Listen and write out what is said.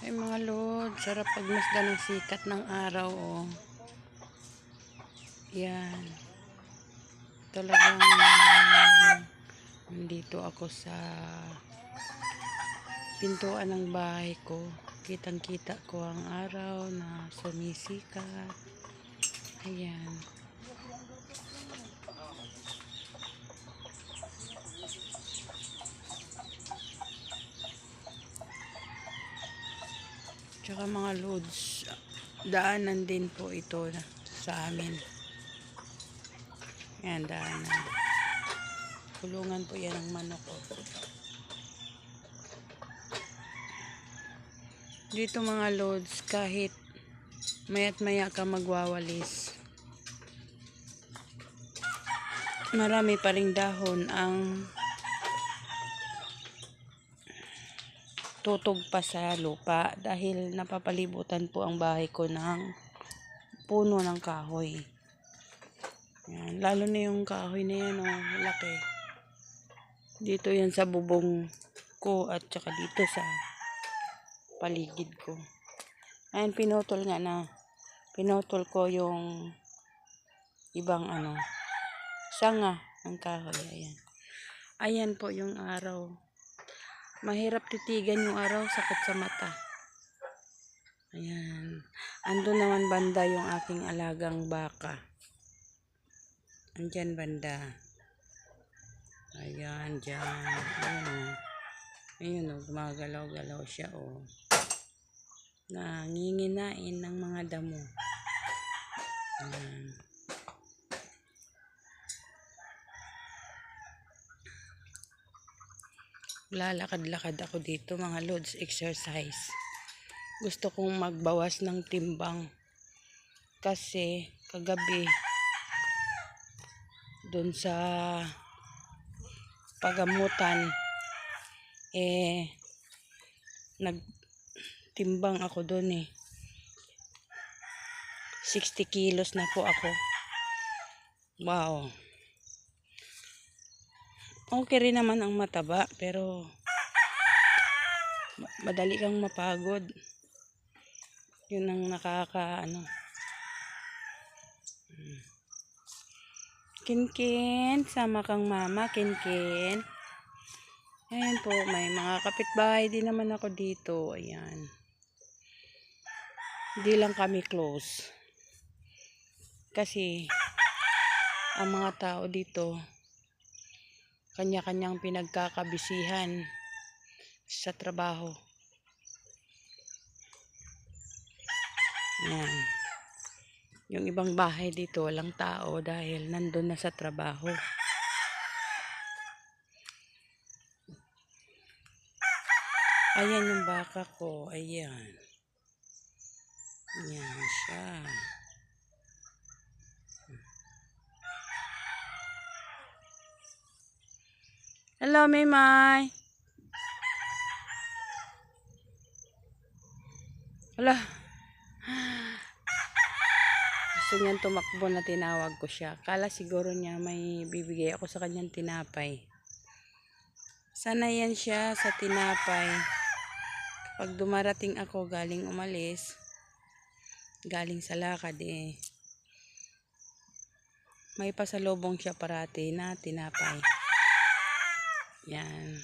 Ay mga lord, sarap pagmasdan ng sikat ng araw oh. Yan. Talagang nandito ako sa pintuan ng bahay ko. Kitang kita ko ang araw na sumisikat. Ayan. Tsaka mga loads, daanan din po ito sa amin. Yan, daanan. Kulungan po yan ng manok ko. Dito mga loads, kahit mayat maya ka magwawalis, marami pa ring dahon ang tutog pa sa lupa dahil napapalibutan po ang bahay ko ng puno ng kahoy. Yan. Lalo na yung kahoy na yan, oh, laki. Dito yan sa bubong ko at saka dito sa paligid ko. Ayan, pinutol nga na. Pinutol ko yung ibang ano, sanga ng kahoy. Ayan. Ayan po yung araw. Mahirap titigan yung araw, sakit sa mata. Ayan. Ando naman banda yung aking alagang baka. Andyan banda. Ayan, dyan. Ayan o. Ayan o, gumagalaw-galaw siya o. Nanginginain ng mga damo. Ayan. Lalakad-lakad ako dito mga loads exercise. Gusto kong magbawas ng timbang. Kasi kagabi doon sa pagamutan eh nagtimbang ako doon eh 60 kilos na po ako wow okay rin naman ang mataba pero ma- madali kang mapagod yun ang nakaka ano Kinkin, sama kang mama, Kinkin. Ayan po, may mga kapitbahay din naman ako dito. Ayan. Hindi lang kami close. Kasi, ang mga tao dito, kanya-kanyang pinagkakabisihan sa trabaho. Ayan. Yung ibang bahay dito, walang tao dahil nandun na sa trabaho. Ayan yung baka ko. Ayan. Ayan siya. Hello, Maymay. Hala. Gusto niyang tumakbo na tinawag ko siya. Kala siguro niya may bibigay ako sa kanyang tinapay. Sana yan siya sa tinapay. Pag dumarating ako galing umalis, galing sa lakad eh, may pasalubong siya parati na tinapay. Yan.